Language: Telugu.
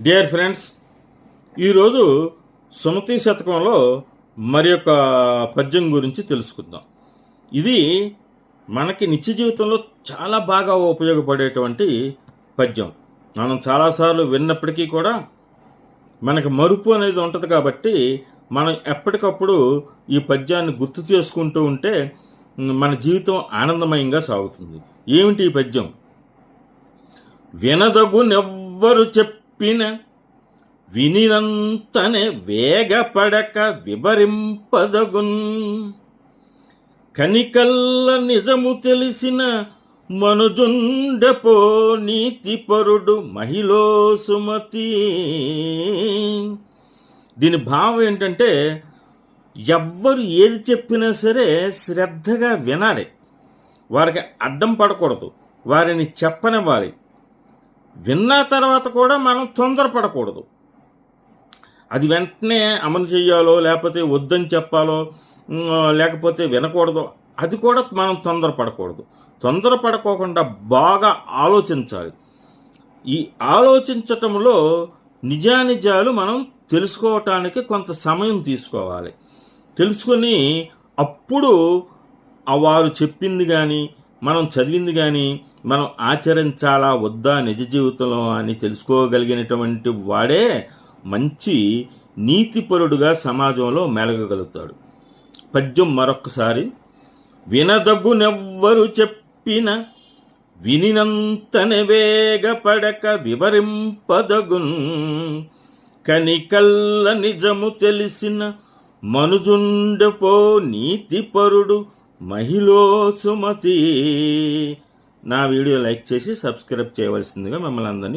డియర్ ఫ్రెండ్స్ ఈరోజు సుమతి శతకంలో మరి యొక్క పద్యం గురించి తెలుసుకుందాం. ఇది మనకి నిత్య జీవితంలో చాలా బాగా ఉపయోగపడేటువంటి పద్యం. మనం చాలాసార్లు విన్నప్పటికీ కూడా మనకి మరుపు అనేది ఉంటుంది కాబట్టి మనం ఎప్పటికప్పుడు ఈ పద్యాన్ని గుర్తు చేసుకుంటూ ఉంటే మన జీవితం ఆనందమయంగా సాగుతుంది. ఏమిటి ఈ పద్యం? వినదగునెవ్వరు చెప్పిన వినినంతనే వేగపడక వివరింపదగున్. కనికల్ల నిజము తెలిసిన మనుజుండపో నీతిపరుడు మహిళో సుమతి. దీని భావం ఏంటంటే ఎవ్వరు ఏది చెప్పినా సరే శ్రద్ధగా వినాలి. వారికి అడ్డం పడకూడదు. వారిని చెప్పనివ్వాలి. విన్న తర్వాత కూడా మనం తొందరపడకూడదు. అది వెంటనే అమలు చేయాలో లేకపోతే వద్దని చెప్పాలో లేకపోతే వినకూడదు అది కూడా మనం తొందరపడకూడదు. తొందరపడకోకుండా బాగా ఆలోచించాలి. ఈ ఆలోచించటంలో నిజానిజాలు మనం తెలుసుకోవటానికి కొంత సమయం తీసుకోవాలి. తెలుసుకొని అప్పుడు వారు చెప్పింది కానీ మనం చదివింది కానీ మనం ఆచరించాలా వద్దా నిజ జీవితంలో అని తెలుసుకోగలిగినటువంటి వాడే మంచి నీతిపరుడుగా సమాజంలో మెలగగలుగుతాడు. పద్యం మరొక్కసారి. వినదగునెవ్వరు చెప్పిన వినినంతనే వేగపడక వివరింపదగున్. కనికల్ల నిజము తెలిసిన మనుజుండపో నీతిపరుడు మహిళ సుమతి. నా వీడియో లైక్ చేసి సబ్స్క్రైబ్ చేయవలసిందిగా మిమ్మల్ని అందరినీ